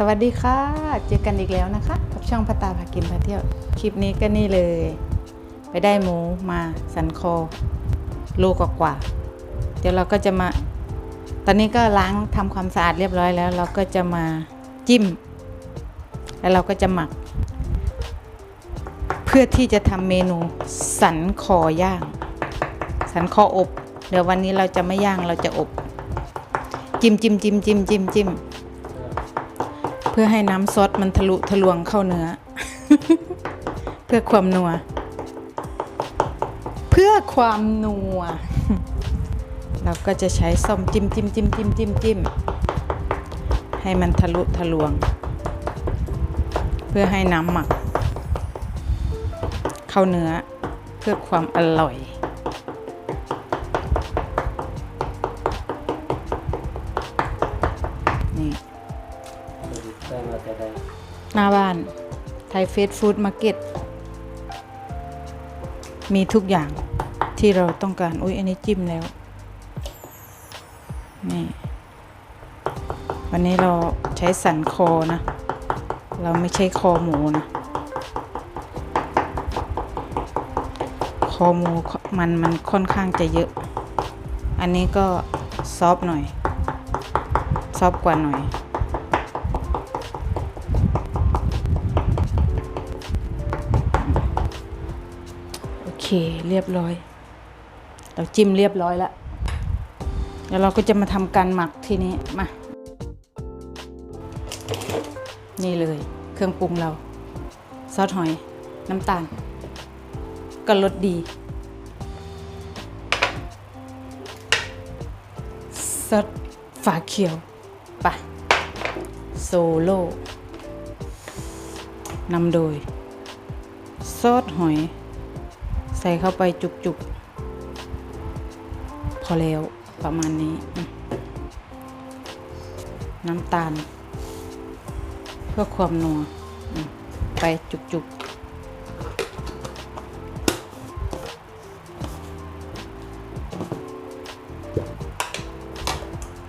สวัสดีค่ะ เจอกันอีกแล้วนะคะ กับช่องพระตาพากินพาเที่ยว คลิปนี้ก็นี่เลย ไปได้หมูมาสันคอโลกว่า เดี๋ยวเราก็จะมา ตอนนี้ก็ล้างทำความสะอาดเรียบร้อยแล้ว เราก็จะมาจิ้ม แล้วเราก็จะหมัก เพื่อที่จะทำเมนูสันคอย่าง สันคออบ เดี๋ยววันนี้เราจะไม่ย่างเราจะอบ จิ้มจิ้มจิ้มจิ้มจิ้มจิ้ม พื่อให้น้ำซอสมันทะลุทะลวงเข้าเนื้อ เพื่อความนัว เพื่อความนัว เราก็จะใช้ส้อมจิ้มจิ้มจิ้มจิ้มจิ้มจิ้มให้มันทะลุทะลวง เพื่อให้น้ำหมัก เข้าเนื้อเพื่อความอร่อย หน้าบ้าน ไทยเฟสฟู้ดมาร์เก็ต มีทุกอย่างที่เราต้องการ อุ้ยอันนี้จิ้มแล้ว นี่ วันนี้เราใช้สันคอนะ เราไม่ใช่คอหมูนะ คอหมูมันมันค่อนข้างจะเยอะ อันนี้ก็ซอฟหน่อย ซอฟกว่าหน่อย เคเรียบร้อย เราจิ้มเรียบร้อยแล้วเดี๋ยวเราก็จะมาทำการหมักทีนี้มา นี่เลยเครื่องปรุงเราซอสหอยน้ำตาล ก็รสดีซอสฝาเขียวปะโซโล่นำโดยซอสหอย ใส่เข้าไปจุกๆ พอแล้วประมาณนี้ น้ำตาล เพื่อความนัวไปจุกๆ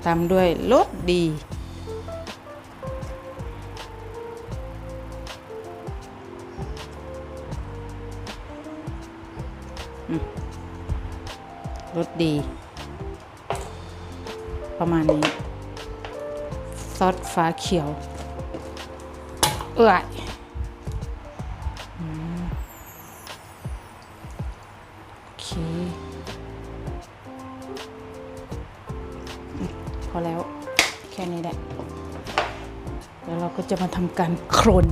ตามด้วยรสดี ดี ประมาณนี้ ซอสฟ้าเขียว เอื้อยโอเค พอแล้ว แค่นี้แหละ แล้วเราก็จะมาทำการโครน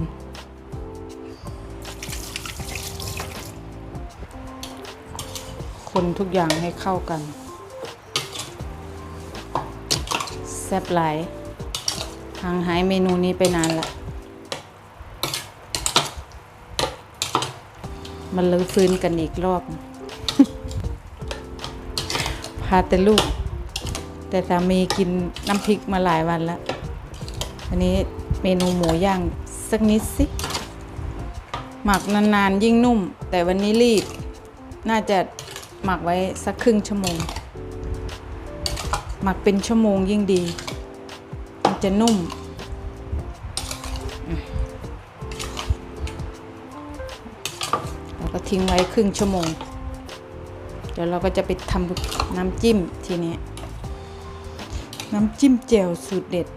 คนทุกอย่างให้เข้ากัน แซ่บหลายห่างหายเมนูนี้ไปนานละมันเลยฟื้นกันอีกรอบ พาแต่ลูก แต่สามีกินน้ำพริกมาหลายวันแล้วอันนี้เมนูหมูย่างสักนิดสิ หมักนานๆยิ่งนุ่ม แต่วันนี้รีบ น่าจะ หมักไว้สักครึ่งชั่วโมง หมักเป็นชั่วโมงยิ่งดี มันจะนุ่มแล้วก็ทิ้งไว้ครึ่งชั่วโมง เดี๋ยวเราก็จะไปทำน้ำจิ้มทีนี้ น้ำจิ้มแจ่วสูตรเด็ด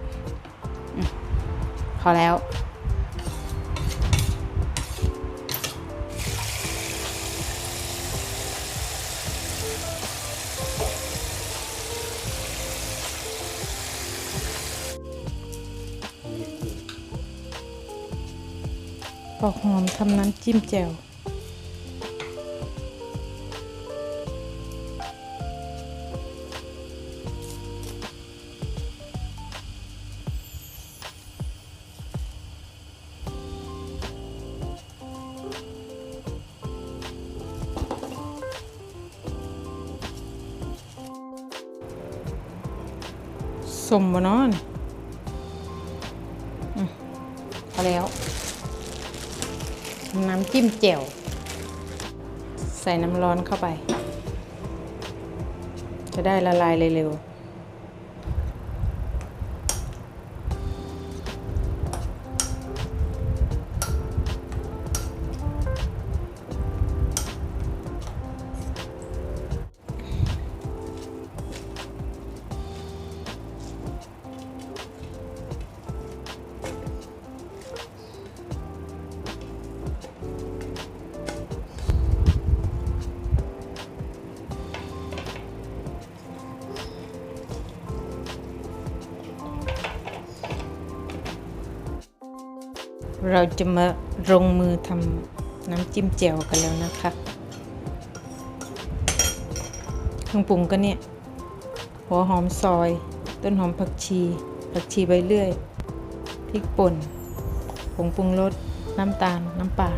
พอแล้ว ปอกหอมทำน้ำจิ้มแจ่วสมบ่นอน จิ้มแจ่วใส่น้ำร้อนเข้าไป จะได้ละลายเร็วๆ เราจะมาลงมือทำน้ำจิ้มแจ่วกันแล้วนะคะ เครื่องปรุงก็เนี่ย หัวหอมซอย ต้นหอมผักชี ผักชีใบเลื่อย พริกป่น ผงปรุงรส น้ำตาล น้ำปลา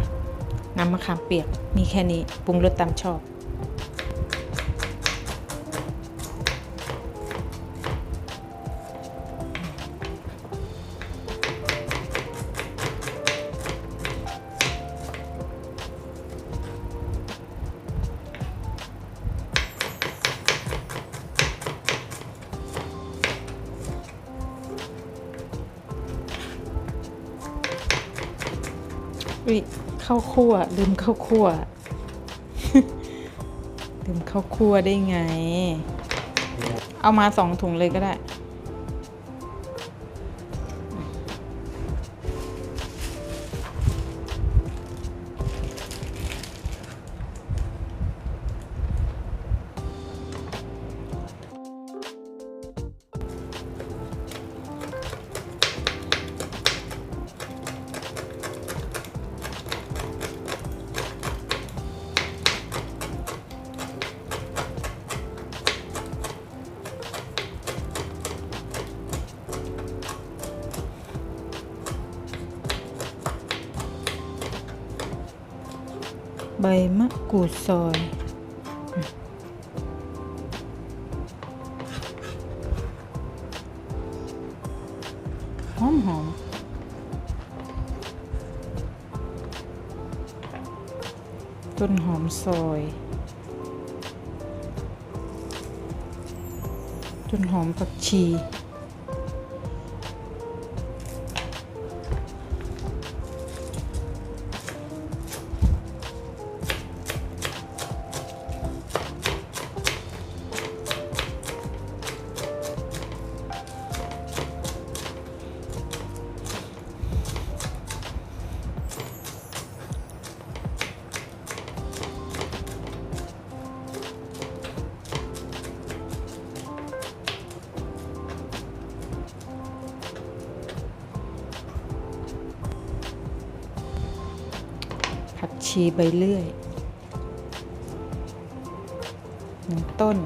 น้ำมะขามเปียก มีแค่นี้ ปรุงรสตามชอบ ข้าวคั่วลืมข้าวคั่วลืมข้าวคั่วได้ไง เอามาสองถุงเลยก็ได้ ใบมะกรูดซอย หอมหอมต้นหอมซอย ต้นหอมผักชี ชีใบเลื่อยหนึ่งต้น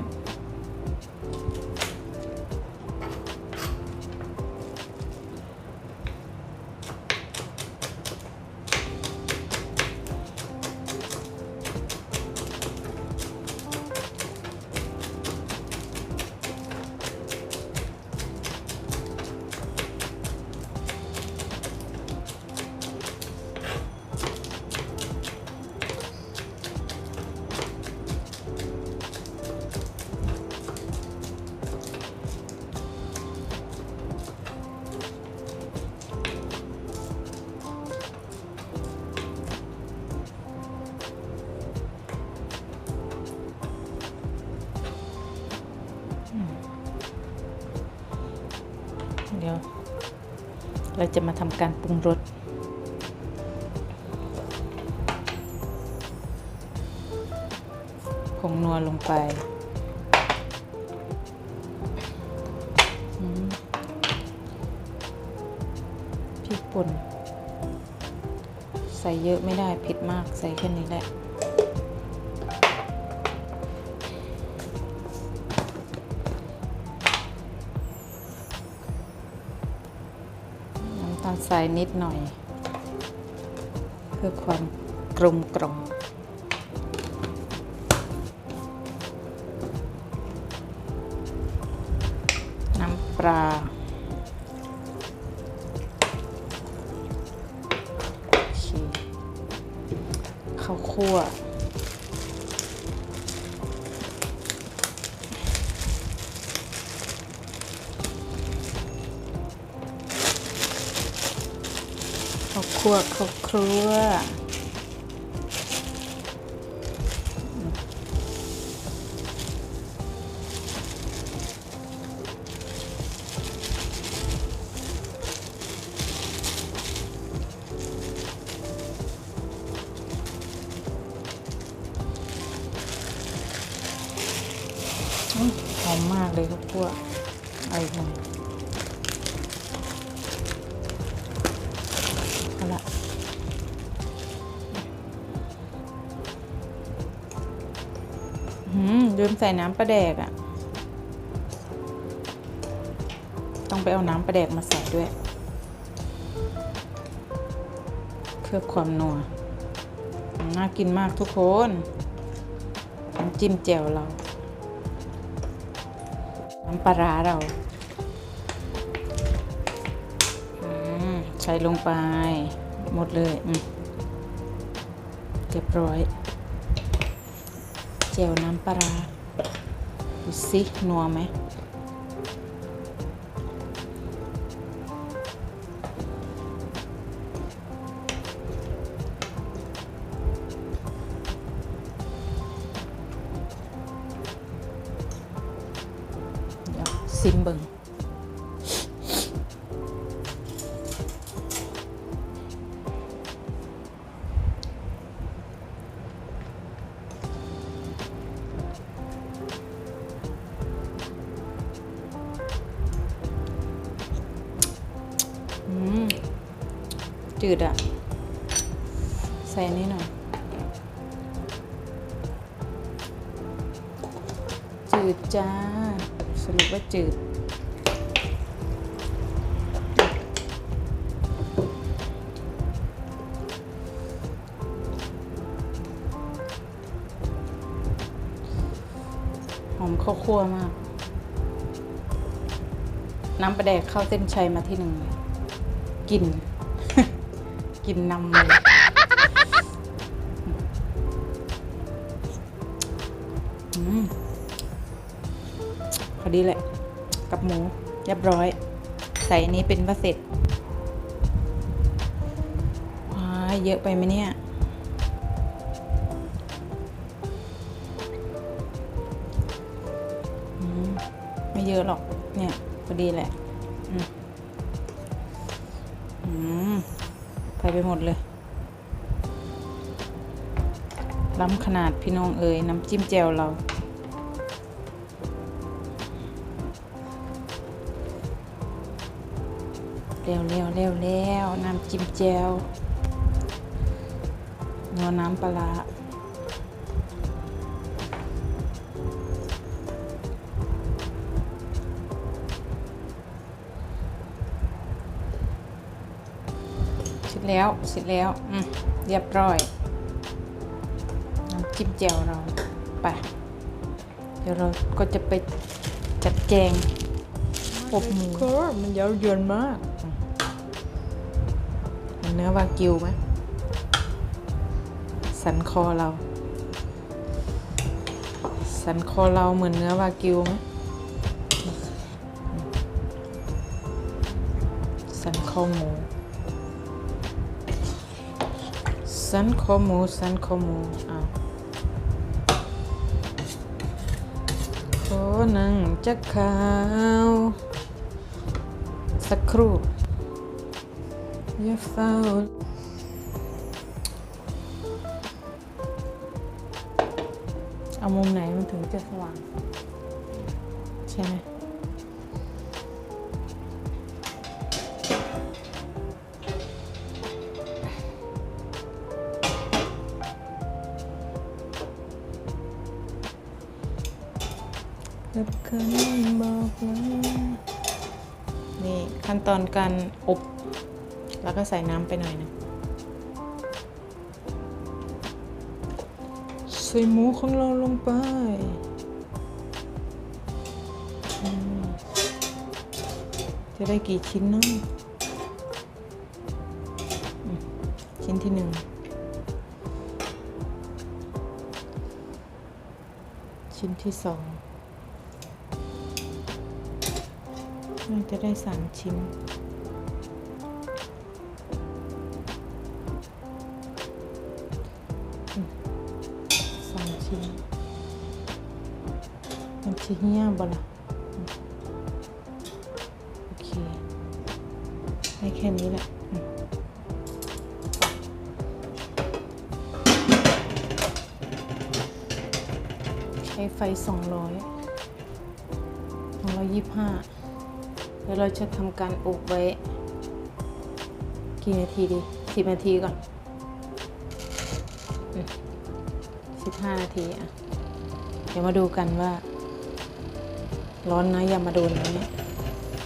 ดี๋ยวเราจะมาทำการปรุงรสผงนัวลงไปพริกป่นใส่เยอะไม่ได้เผ็ดมากใส่แค่นี้แหละ ทรายนิดหน่อย เพื่อความกลมกล่อมน้ำปลาโอเคข้าวคั่ว ครัวครัว ส่น้ำปลาแดกอะ่ะ ต้องไปเอาน้ำปลาแดกมาใส่ด้วย เพื่อความนัว น่ากินมากทุกคนน้ำจิ้มแจ่วเรา น้ำปลาร้าเราใส่ลงไป หมดเลยเรียบร้อย เจลน้ำปลา ese nombre. จืดอะใส่นี้หน่อย จืดจ้า สรุปว่าจืด หอมข้าวคั่วมาก น้ำปลาแดกเข้าเส้นชัยมาที่หนึ่งกลิน กินนำเลยพอดีแหละ กับหมูเรียบร้อย ใส่นี้เป็นว่าเสร็จว้ายเยอะไปไหมเนี่ยมไม่เยอะหรอก เนี่ยพอดีแหละ อืม ไปไปหมดเลยล้ำขนาดพี่น้องเอ๋ยน้ำจิ้มแจ่วเรา เร็วเร็วเร็วเร็วน้ำจิ้มแจ่วนัวน้ำปลา แล้วเสร็จแล้วอืมเรียบร้อยน้ำจิ้มแจ่วเราไปเดี๋ยวเราก็จะไปจัดแจงอบหมูมันเย้ายวนมากมันเนื้อวากิวไหมสันคอเรา สันคอเราเหมือนเนื้อวากิวไหมสันคอหมู สันคอหมูสันคอหมูอ้าวขอนั่งจักขาว สักครู่อย่าเฝ้าเอามุมไหนมันถึงจะสว่าง ใช่ไหม กับคำบอกลานี่ขั้นตอนการอบ แล้วก็ใส่น้ำไปหน่อยนึงใส่หมูของเราลงไปจะได้กี่ชิ้นเนาะอืมชิ้นที่หนึ่ง ชิ้นที่สอง จะได้สามชิ้น สามชิ้นมันชิ้นเงี้ยบ่ละโอเค ได้แค่นี้แหละใช้ไฟ 200 225 เดี๋ยวเราจะทำการอบไว้ กี่นาทีดี10นาทีก่อน15นาทีอะ เดี๋ยวมาดูกันว่า ร้อนนะอย่ามาโดนนะ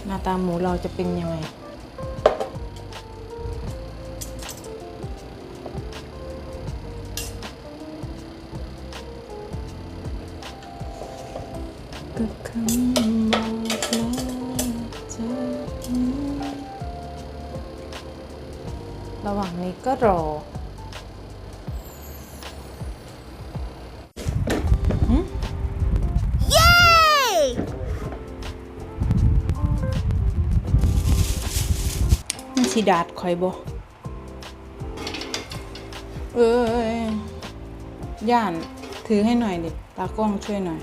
หน้าตาหมูเราจะเป็นยังไง มันสีดาดคอยบ่เอ้ยย่านถือให้หน่อยดิ ตากล้องช่วยหน่อย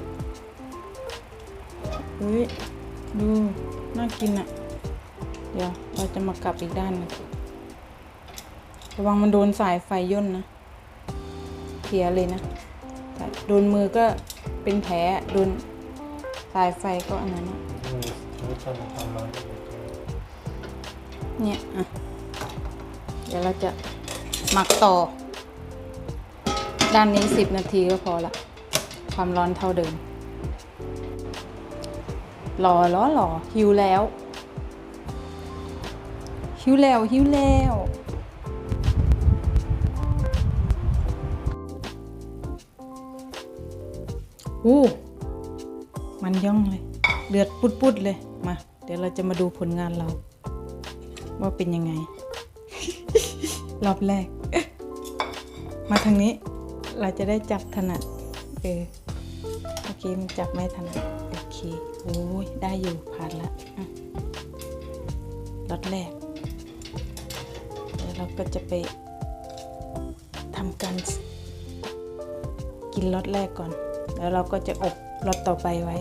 เฮ้ย ดู น่ากินอะ่ะเดี๋ยว เราจะมากลับอีกด้านนึงระวังมันโดนสายไฟย่นนะเพียเลยนะ โดนมือก็เป็นแผล โดนสายไฟก็อันนั้นอะ เนี่ยเดี๋ยวเราจะหมักต่อ ด้านนี้สิบนาทีก็พอละ ความร้อนเท่าเดิมรอรอรอหิวแล้ว หิวแล้วหิวแล้วอู้มันย่องเลย เดือดปุดๆเลย มา เดี๋ยวเราจะมาดูผลงานเรา ว่าเป็นยังไง รอบแรก มาทางนี้ เราจะได้จับถนัดเออเมื่อกี้มันจับไม่ถนัดโอเคโอ้ยได้อยู่ผ่านละอะรอบแรกเดี๋ยวเราก็จะไปทำการกินรสแรกก่อน แล้วเราก็จะอบรสต่อไปไว้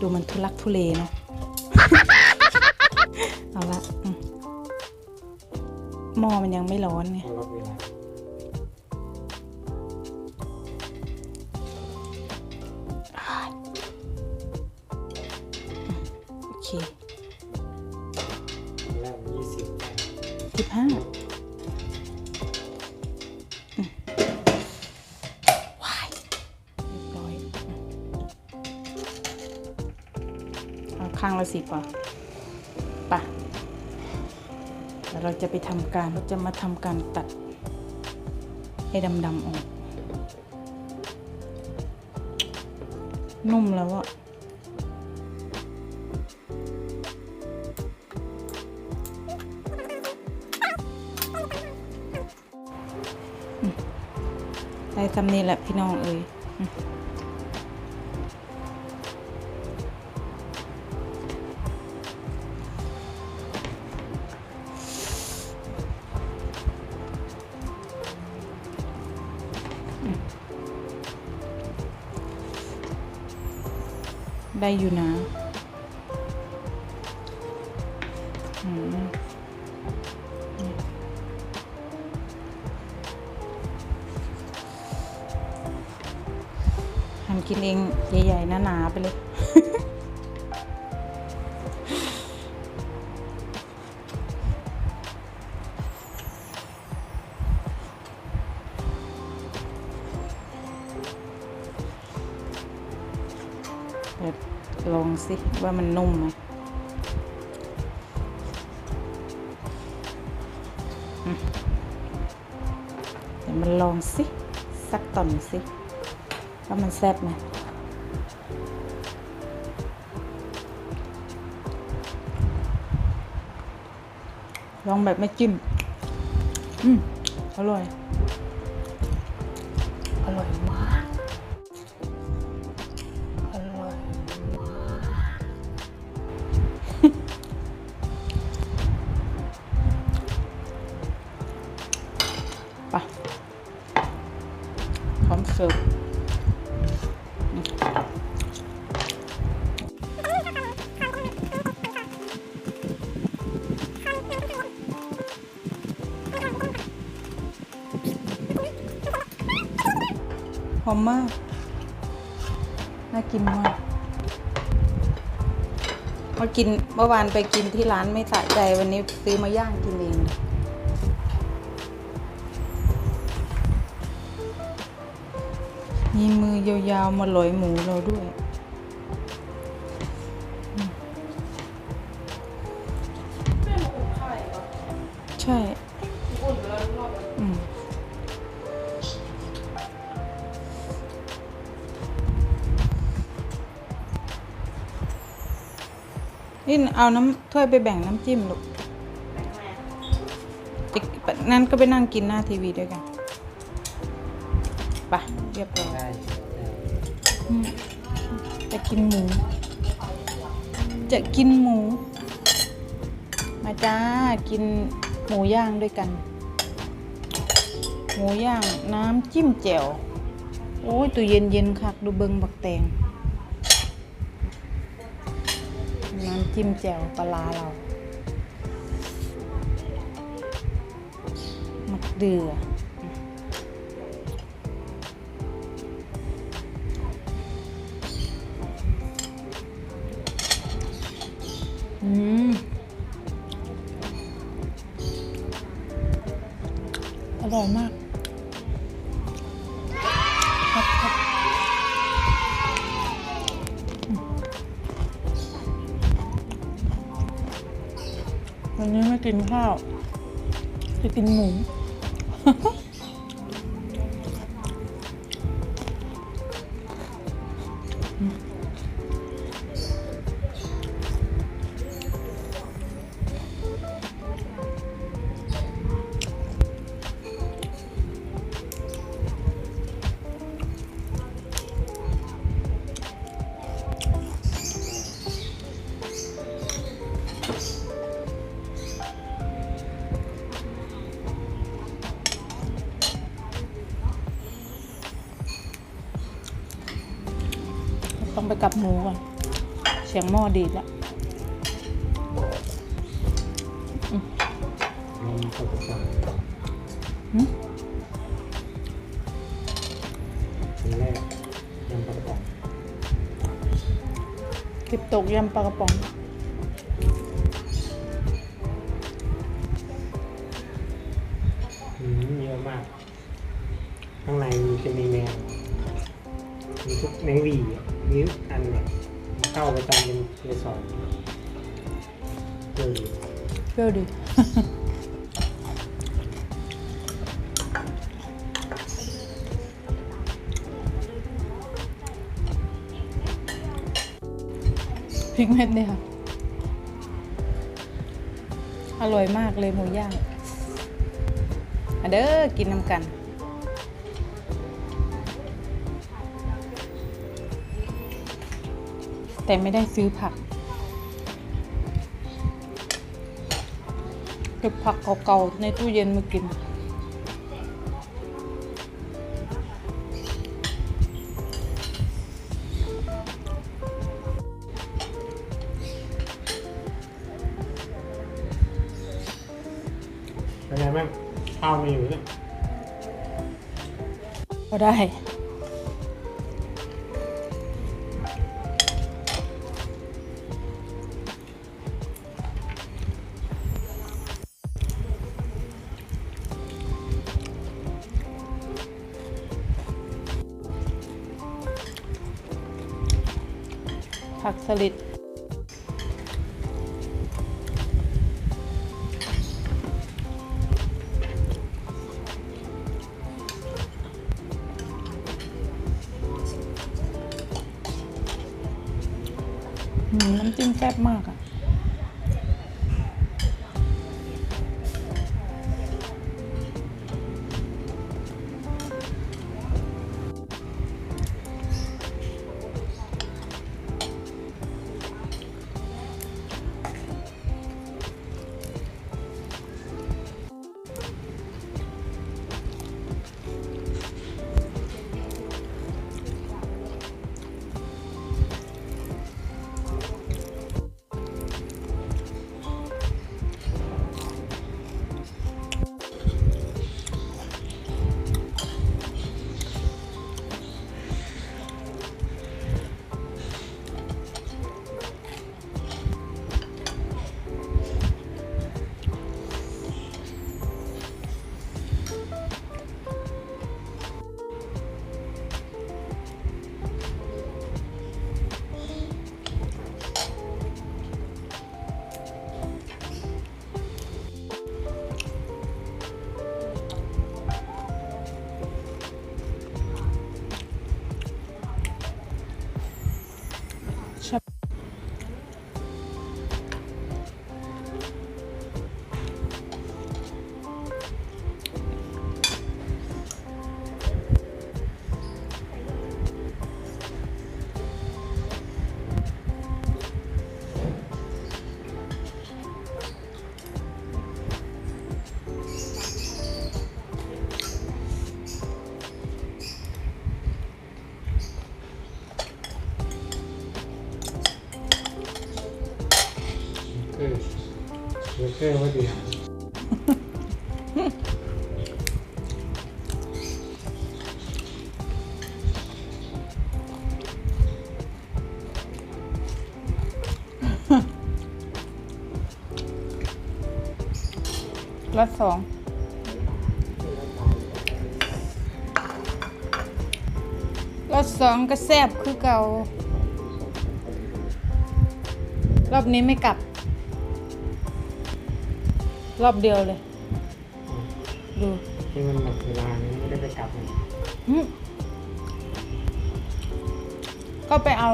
ดูมันทุลักทุเลเนาะเอาละอืมหม้อมันยังไม่ร้อนไงต้องลดเวลาโอเคแรกยี่สิบสิบห้า ละสิป่ะป่ะเราจะไปทำการเราจะมาทำการตัดให้ดำๆออก นุ่มแล้วอะได้คำนี้แหละพี่น้องเอ่ย ได้อยู่นะอืมทำกินเองใหญ่ๆหนาๆไปเลย สิว่ามันนุ่มไหมอืมเดี๋ยวมันลองสิ สักตอนสิ ว่ามันแซ่บไหมลองแบบไม่จิ้ม อืม อร่อย อมมาก น่ากินมากมากินเมื่อวานไปกินที่ร้านไม่สะใจวันนี้ซื้อมาย่างกินเองมีมือยาวๆมาลอยหมูเราด้วย นี่เอาน้ำถ้วยไปแบ่งน้ำจิ้มลูกแม่แม่อีกนั้นก็ไปนั่งกินหน้าทีวีด้วยกันไปเรียบร้อยได้ได้อืมจะกินหมู จะกินหมู มาจ้า กินหมูย่างด้วยกัน หมูย่างน้ำจิ้มแจ่ว โอ้ยตู้เย็นเย็นคักดูเบิงบักแตง น้ำ จิ้มแจ่วปลาเรามักเดืออืมอร่อยมาก กินข้าวจะกินหมู หมูก่อนเสียงหม้อดีดแล้วลมตกก่อนหืมทีแรกยังประกอบคลิปตกยำปลากระป๋อง เป็นเกสรเจออยู่เปรี้ยวดีพริกเม็ดเนี่ยค่ะอร่อยมากเลยหมูย่าง มาเด้อกินน้ำกัน แต่ไม่ได้ซื้อผักเก็บผักเก่าๆในตู้เย็นมากิน เป็นไงบ้างข้าวมีอยู่เนี่ย ก็ได้ ลิดน้ำจิ้มแซ่บมากอะ เบอร์เกอร์ว่าดีรสสองรสสองก็แซ่บคือเก่า รอบนี้ไม่กลับ รอบเดียวเลย ดูที่มันหมดเวลานี้ไม่ได้ไปกลับเลยหึก็ไปเอา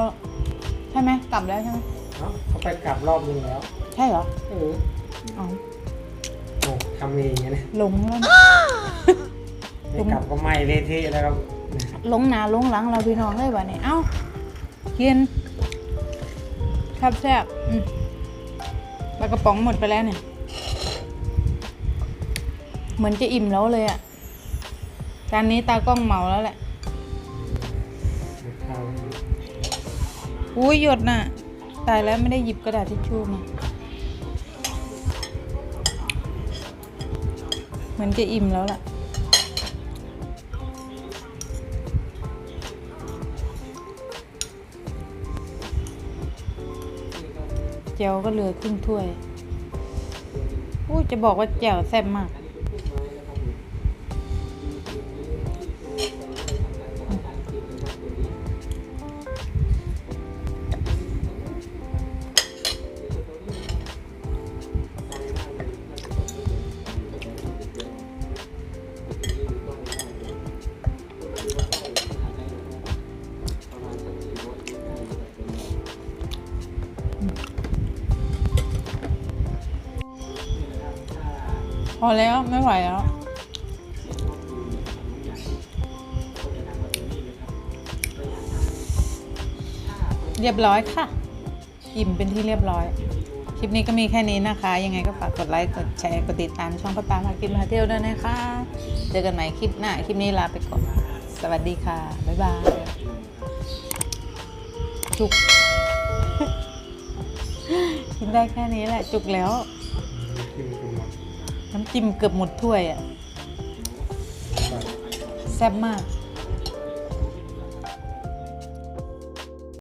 ใช่ไหมกลับแล้วใช่ไหมเอ้าเขาไปกลับรอบนึงแล้วใช่เหรอเอออ๋อโอ้ทำเองนะหลงแล้วนะไม่กลับก็ไม่เละเทะแล้วครับหลงหนาหลงหลังเราพี่น้องเลยวะเนี่ยเอ้ากินครับแซ่บอืมปลากระป๋องหมดไปแล้วเนี่ย เหมือนจะอิ่มแล้วเลยอะ่ะจานนี้ตากล้องเมาแล้วแหละ อุ้ยหยดน่ะ ตายแล้วไม่ได้หยิบกระดาษทิชชู่มา เหมือนจะอิ่มแล้วล่ะแจ่วก็เหลือครึ่งถ้วยอุ้จะบอกว่าแจ่วแซ่บมาก พอแล้วไม่ไหวแล้ว เรียบร้อยค่ะ อิ่มเป็นที่เรียบร้อย คลิปนี้ก็มีแค่นี้นะคะ ยังไงก็ฝากกดไลค์กดแชร์กดติดตามช่องป้าป้ามากินมาเที่ยวด้วยนะคะ เจอกันใหม่คลิปหน้า คลิปนี้ลาไปก่อน สวัสดีค่ะ บ๊ายบาย จุก กินได้แค่นี้แหละ จุกแล้ว จิ้มเกือบหมดถ้วยอะแซ่บมาก